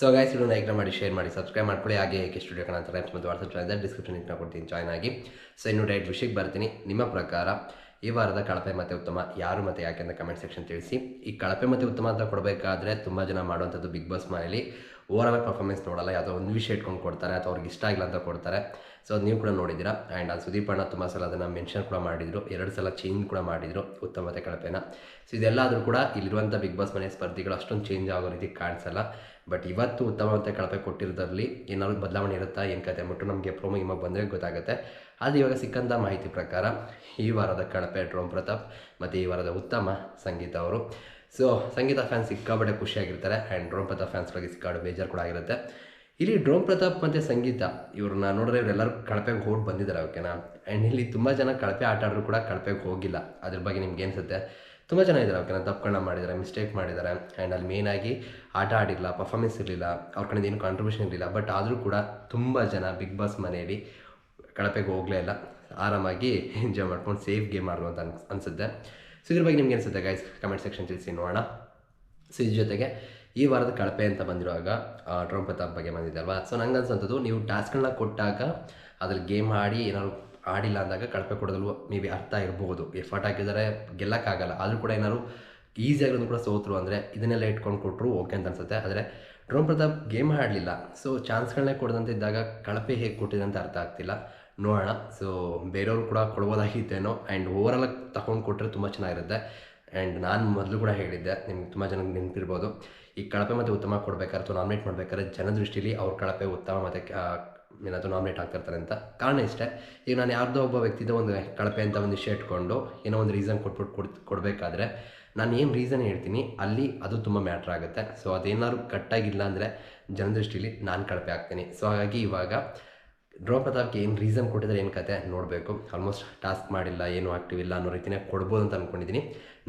So guys ಇದನ್ನು like ಮಾಡಿ share ಮಾಡಿ ಸಬ್ಸ್ಕ್ರೈಬ್ ಮಾಡ್ಕೊಳ್ಳಿ. ಹಾಗೆ ಏಕೆ ಸ್ಟುಡಿಯೋ ಕನ್ನಡ ಟೈಮ್ಸ್ ಮತ್ತು ವಾಟ್ಸಪ್ ಚಾನಲ್ ಡಿಸ್ಕ್ರಿಪ್ಷನ್ ಲಿಂಕ್ನ ಕೊಡ್ತೀನಿ ಜಾಯ್ನ್ ಆಗಿ. ಸೊ ಇನ್ನು ಡೈರೆಕ್ಟ್ ವಿಷಯಕ್ಕೆ ಬರ್ತೀನಿ. ನಿಮ್ಮ ಪ್ರಕಾರ ಈ ವಾರದ ಕಳಪೆ ಮತ್ತು ಉತ್ತಮ ಯಾರು ಮತ್ತು ಯಾಕೆ ಅಂತ ಕಮೆಂಟ್ ಸೆಕ್ಷನ್ ತಿಳಿಸಿ. ಈ ಕಳಪೆ ಮತ್ತು ಉತ್ತಮ ಅಂತ ಕೊಡಬೇಕಾದ್ರೆ ತುಂಬ ಜನ ಮಾಡುವಂಥದ್ದು ಬಿಗ್ ಬಾಸ್ ಮನೇಲಿ. ಓವರ್ ಆಲ್ ಪರ್ಫಾರ್ಮೆನ್ಸ್ ನೋಡಲ್ಲ, ಯಾವುದೋ ಒಂದು ವಿಷಯ ಇಟ್ಕೊಂಡು ಕೊಡ್ತಾರೆ ಅಥವಾ ಅವ್ರಿಗೆ ಇಷ್ಟ ಆಗಿಲ್ಲ ಅಂತ ಕೊಡ್ತಾರೆ. ಸೊ ನೀವು ಕೂಡ ನೋಡಿದ್ದೀರಾ? ಆ್ಯಂಡ್ ಅದು ಸುದೀಪ್ ಅಣ್ಣ ತುಂಬ ಸಲ ಅದನ್ನು ಮೆನ್ಷನ್ ಕೂಡ ಮಾಡಿದರು. ಎರಡು ಸಲ ಚೇಂಜ್ ಕೂಡ ಮಾಡಿದರು ಉತ್ತಮತೆ ಕಳಪೆನ. ಸೊ ಇದೆಲ್ಲಾದರೂ ಕೂಡ ಇಲ್ಲಿರುವಂಥ ಬಿಗ್ ಬಾಸ್ ಮನೆ ಸ್ಪರ್ಧಿಗಳು ಅಷ್ಟೊಂದು ಚೇಂಜ್ ಆಗೋ ರೀತಿ ಕಾಣಿಸಲ್ಲ. ಬಟ್ ಇವತ್ತು ಉತ್ತಮ ಮತ್ತು ಕಳಪೆ ಕೊಟ್ಟಿರೋದ್ರಲ್ಲಿ ಏನಾದ್ರು ಬದಲಾವಣೆ ಇರುತ್ತಾ? ಏನು ಕತೆ? ಅಂದ್ಬಿಟ್ಟು ನಮಗೆ ಪ್ರೋಮೋ ಇವಾಗ ಬಂದರೆ ಗೊತ್ತಾಗುತ್ತೆ. ಅದು ಇವಾಗ ಸಿಕ್ಕಂಥ ಮಾಹಿತಿ ಪ್ರಕಾರ ಈ ವಾರದ ಕಳಪೆ ಡ್ರೋಮ್ ಪ್ರತಾಪ್ ಮತ್ತು ಈ ವಾರದ ಉತ್ತಮ ಸಂಗೀತ ಅವರು. ಸೊ ಸಂಗೀತ ಫ್ಯಾನ್ಸ್ ಸಿಕ್ಕಾಬಡೆ ಖುಷಿಯಾಗಿರ್ತಾರೆ ಆ್ಯಂಡ್ ಡ್ರೋಮ್ ಪ್ರತಾಪ್ ಫ್ಯಾನ್ಸ್ಗಳಿಗೆ ಸಿಕ್ಕಾಡು ಬೇಜಾರು ಕೂಡ ಆಗಿರುತ್ತೆ. ಇಲ್ಲಿ ಡ್ರೋಮ್ ಪ್ರತಾಪ್ ಮತ್ತು ಸಂಗೀತ, ಇವ್ರನ್ನ ನೋಡಿದ್ರೆ ಇವರೆಲ್ಲರೂ ಕಳಪೆಗೆ ಹೋಗಿ ಬಂದಿದ್ದಾರೆ ಓಕೆನಾ ಆ್ಯಂಡ್ ಇಲ್ಲಿ ತುಂಬ ಜನ ಕಳಪೆ ಆಟ ಆಡಿದ್ರು ಕೂಡ ಕಳಪೆಗೆ ಹೋಗಿಲ್ಲ. ಅದ್ರ ಬಗ್ಗೆ ನಿಮ್ಗೆ ಅನಿಸುತ್ತೆ ತುಂಬ ಜನ ಇದ್ದಾರೆ ಓಕೆನಾ ತಪ್ಪುಗಳನ್ನ ಮಾಡಿದ್ದಾರೆ ಮಿಸ್ಟೇಕ್ ಮಾಡಿದ್ದಾರೆ. ಆ್ಯಂಡ್ ಅಲ್ಲಿ ಮೇಯ್ನಾಗಿ ಆಟ ಆಡಿಲ್ಲ ಪರ್ಫಾರ್ಮೆನ್ಸ್ ಇರಲಿಲ್ಲ, ಅವ್ರ ಕಡೆಯಿಂದ ಏನು ಕಾಂಟ್ರಿಬ್ಯೂಷನ್ ಇರಲಿಲ್ಲ ಬಟ್ ಆದರೂ ಕೂಡ ತುಂಬ ಜನ ಬಿಗ್ ಬಾಸ್ ಮನೆಯಲ್ಲಿ ಕಳಪೆಗೆ ಹೋಗಲೇ ಇಲ್ಲ. ಆರಾಮಾಗಿ ಎಂಜಾಯ್ ಮಾಡ್ಕೊಂಡು ಸೇಫ್ ಗೇಮ್ ಆಡಲು ಅಂತ ಅನ್ಸ್, ಅನಿಸುತ್ತೆ. ಸೊ ಇದ್ರ ಬಗ್ಗೆ ನಿಮ್ಗೆ ಅನಿಸುತ್ತೆ ಗೈಸ್ ಕಮೆಂಟ್ ಸೆಕ್ಷನ್ ತಿಳಿಸಿ ನೋಡೋಣ. ಸೊ ಇದ್ರ ಜೊತೆಗೆ ಈ ವಾರದ ಕಳಪೆ ಅಂತ ಬಂದಿರುವಾಗ ಡ್ರೋಮ್ ಪ್ರತಾಪ್ ಬಗ್ಗೆ ಬಂದಿದೆ ಅಲ್ವಾ? ಸೊ ನಂಗೆ ಅನ್ಸಂಥದ್ದು ನೀವು ಟಾಸ್ಕ್ಗಳನ್ನ ಕೊಟ್ಟಾಗ ಅದ್ರಲ್ಲಿ ಗೇಮ್ ಆಡಿ ಏನಾದ್ರು ಆಡಿಲ್ಲ ಅಂದಾಗ ಕಳಪೆ ಕೊಡೋದಲ್ವ ಮೇ ಬಿ ಅರ್ಥ ಇರಬಹುದು ಎಫರ್ಟ್ ಹಾಕಿದರೆ ಗೆಲ್ಲಕ್ಕಾಗಲ್ಲ. ಆದರೂ ಕೂಡ ಏನಾದ್ರು ಈಸಿಯಾಗಿರೋದು ಕೂಡ ಸೋತರು ಅಂದರೆ ಇದನ್ನೆಲ್ಲ ಇಟ್ಕೊಂಡು ಕೊಟ್ಟರು ಓಕೆ ಅಂತ ಅನ್ಸುತ್ತೆ. ಆದರೆ ಡ್ರೋಮ್ ಪ್ರತಾಪ್ ಗೇಮ್ ಆಡಲಿಲ್ಲ. ಸೊ ಚಾನ್ಸ್ಗಳನ್ನೇ ಕೊಡದಂತೆ ಇದ್ದಾಗ ಕಳಪೆ ಹೇಗೆ ಕೊಟ್ಟಿದೆ ಅಂತ ಅರ್ಥ ಆಗ್ತಿಲ್ಲ. ನೋಡೋಣ. ಸೊ ಬೇರೆಯವರು ಕೂಡ ಕೊಡ್ಬೋದಾಗಿತ್ತೇನೋ ಆ್ಯಂಡ್ ಓವರಾಲ್ ತಗೊಂಡು ಕೊಟ್ಟರೆ ತುಂಬ ಚೆನ್ನಾಗಿರುತ್ತೆ. ಆ್ಯಂಡ್ ನಾನು ಮೊದಲು ಕೂಡ ಹೇಳಿದ್ದೆ, ನಿಮ್ಗೆ ತುಂಬ ಜನಕ್ಕೆ ನೆನಪಿರ್ಬೋದು. ಈ ಕಳಪೆ ಮತ್ತು ಉತ್ತಮ ಕೊಡಬೇಕಾದ್ರೆ ಅಥವಾ ನಾಮಿನೇಟ್ ಮಾಡಬೇಕಾದ್ರೆ ಜನ ದೃಷ್ಟಿಯಲ್ಲಿ ಅವ್ರ ಕಳಪೆ ಉತ್ತಮ ಮತ್ತು ಏನಾದರೂ ನಾಮಿನೇಟ್ ಆಗ್ತಿರ್ತಾರೆ ಅಂತ. ಕಾರಣ ಇಷ್ಟೇ, ಈಗ ನಾನು ಯಾರ್ದೋ ಒಬ್ಬ ವ್ಯಕ್ತಿದ ಒಂದು ಕಳಪೆ ಅಂತ ಒಂದು ವಿಷಯ ಇಟ್ಕೊಂಡು ಏನೋ ಒಂದು ರೀಸನ್ ಕೊಟ್ಬಿಟ್ಟು ಕೊಡ್, ಕೊಡಬೇಕಾದ್ರೆ ನಾನು ಏನು ರೀಸನ್ ಹೇಳ್ತೀನಿ, ಅಲ್ಲಿ ಅದು ತುಂಬ ಮ್ಯಾಟ್ರ್ ಆಗುತ್ತೆ. ಸೊ ಅದೇನಾದ್ರು ಕಟ್ಟಾಗಿಲ್ಲ ಅಂದರೆ ಜನದೃಷ್ಟಿಲಿ ನಾನು ಕಳಪೆ ಆಗ್ತೀನಿ. ಸೊ ಹಾಗಾಗಿ ಇವಾಗ ಡ್ರೋ ಪ್ರತಾಪ್ಗೆ ಏನು ರೀಸನ್ ಕೊಟ್ಟಿದ್ರೆ ಏನು ಕತೆ ನೋಡಬೇಕು. ಆಲ್ಮೋಸ್ಟ್ ಟಾಸ್ಕ್ ಮಾಡಿಲ್ಲ, ಏನು ಆಕ್ಟಿವ್ ಇಲ್ಲ ಅನ್ನೋ ರೀತಿನೇ ಕೊಡ್ಬೋದು ಅಂತ ಅಂದ್ಕೊಂಡಿದ್ದೀನಿ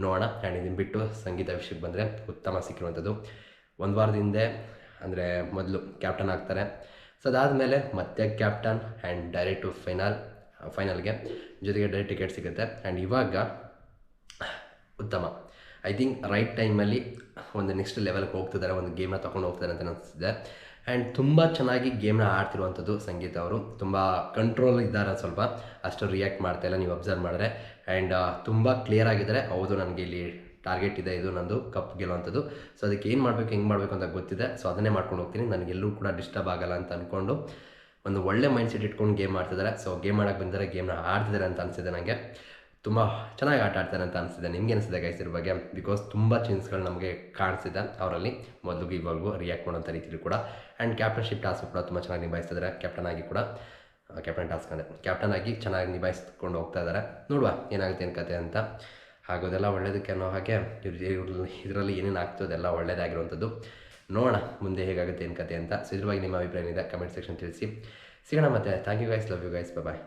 ನೋಡೋಣ ಆ್ಯಂಡ್ ಇದನ್ನು ಬಿಟ್ಟು ಸಂಗೀತ ವಿಷಯಕ್ಕೆ ಬಂದರೆ ಉತ್ತಮ ಸಿಕ್ಕಿರುವಂಥದ್ದು. ಒಂದು ವಾರದಿಂದ ಅಂದರೆ ಮೊದಲು ಕ್ಯಾಪ್ಟನ್ ಆಗ್ತಾರೆ. ಸೊ ಅದಾದಮೇಲೆ ಮತ್ತೆ captain and direct to final ಫೈನಲ್ಗೆ ಜೊತೆಗೆ ಡೈರೆಕ್ಟ್ ಟಿಕೆಟ್ ಸಿಗುತ್ತೆ. ಆ್ಯಂಡ್ ಇವಾಗ, ಉತ್ತಮ. ಐ ಥಿಂಕ್ ರೈಟ್ ಟೈಮಲ್ಲಿ ಒಂದು ನೆಕ್ಸ್ಟ್ ಲೆವೆಲ್ಗೆ ಹೋಗ್ತಿದ್ದಾರೆ, ಒಂದು ಗೇಮ್ನ ತೊಗೊಂಡು ಹೋಗ್ತಾರೆ ಅಂತ ಅನಿಸ್ತಿದೆ. ಆ್ಯಂಡ್ ತುಂಬ ಚೆನ್ನಾಗಿ ಗೇಮ್ನ ಆಡ್ತಿರುವಂಥದ್ದು ಸಂಗೀತ ಅವರು. ತುಂಬ ಕಂಟ್ರೋಲ್ ಇದ್ದಾರೆ ಸ್ವಲ್ಪ. ಅಷ್ಟು ರಿಯಾಕ್ಟ್ ಮಾಡ್ತಾ ಇಲ್ಲ, ನೀವು ಅಬ್ಸರ್ವ್ ಮಾಡಿದ್ರೆ. ಆ್ಯಂಡ್ ತುಂಬ ಕ್ಲಿಯರ್ ಆಗಿದ್ದಾರೆ. ಹೌದು, ನನಗೆ ಇಲ್ಲಿ ಟಾರ್ಗೆಟ್ ಇದೆ, ಇದು ನಂದು ಕಪ್ ಗೆಲ್ಲುವಂಥದ್ದು. ಸೊ ಅದಕ್ಕೆ ಏನು ಮಾಡಬೇಕು, ಹೆಂಗೆ ಮಾಡಬೇಕು ಅಂತ ಗೊತ್ತಿದೆ. ಸೊ ಅದನ್ನೇ ಮಾಡ್ಕೊಂಡು ಹೋಗ್ತೀನಿ. ನನಗೆಲ್ಲೂ ಕೂಡ ಡಿಸ್ಟರ್ಬ್ ಆಗಲ್ಲ ಅಂತ ಅಂದ್ಕೊಂಡು ಒಂದು ಒಳ್ಳೆ ಮೈಂಡ್ ಸೆಟ್ ಇಟ್ಕೊಂಡು ಗೇಮ್ ಆಡ್ತಿದ್ದಾರೆ ಸೊ ಗೇಮ್ ಮಾಡೋಕ್ಕೆ ಬಂದಿದ್ದಾರೆ ಗೇಮ್ನ ಆಡ್ತಿದ್ದಾರೆ ಅಂತ ಅನಿಸಿದೆ ನನಗೆ ತುಂಬ ಚೆನ್ನಾಗಿ ಆಟ ಆಡ್ತಾರೆ ಅಂತ ಅನಿಸಿದೆ. ನಿಮ್ಗೆ ಅನಿಸಿದೆ ಗೈಸ್ ಬಗ್ಗೆ? ಬಿಕಾಸ್ ತುಂಬ ಚೇಂಜ್ಗಳು ನಮಗೆ ಕಾಣಿಸಿದೆ ಅವರಲ್ಲಿ. ಮೊದಲಿಗೂ ಇವಾಗೂ ರಿಯಾಕ್ಟ್ ಮಾಡೋಂಥ ರೀತಿಯಲ್ಲಿ ಕೂಡ. ಆ್ಯಂಡ್ ಕ್ಯಾಪ್ಟನ್ಶಿಪ್ ಟಾಸ್ಕ್ ಕೂಡ ತುಂಬ ಚೆನ್ನಾಗಿ ನಿಭಾಯಿಸ್ತಿದ್ದಾರೆ ಕ್ಯಾಪ್ಟನ್ ಆಗಿ ಕೂಡ. ಕ್ಯಾಪ್ಟನ್ ಟಾಸ್ಕ್ ಅಂದರೆ ಕ್ಯಾಪ್ಟನ್ ಆಗಿ ಚೆನ್ನಾಗಿ ನಿಭಾಯಿಸ್ಕೊಂಡು ಹೋಗ್ತಾ ಇದ್ದಾರೆ ನೋಡುವ ಏನಾಗುತ್ತೆ ಏನು ಕತೆ ಅಂತ. ಆಗೋದೆಲ್ಲ ಒಳ್ಳೇದಕ್ಕೆ ಅನ್ನೋ ಹಾಗೆ ಇದರಲ್ಲಿ ಏನೇನು ಆಗ್ತದೆ ಅದೆಲ್ಲ ಒಳ್ಳೇದಾಗಿರುವಂಥದ್ದು. ನೋಡೋಣ ಮುಂದೆ ಹೇಗಾಗುತ್ತೆ ಏನು ಕತೆ ಅಂತ. ಸೊ ಇದ್ರ ಬಗ್ಗೆ ನಿಮ್ಮ ಅಭಿಪ್ರಾಯ ಕಮೆಂಟ್ ಸೆಕ್ಷನ್ ತಿಳಿಸಿ. ಸಿಗೋಣ ಮತ್ತೆ. Thank you guys love you guys bye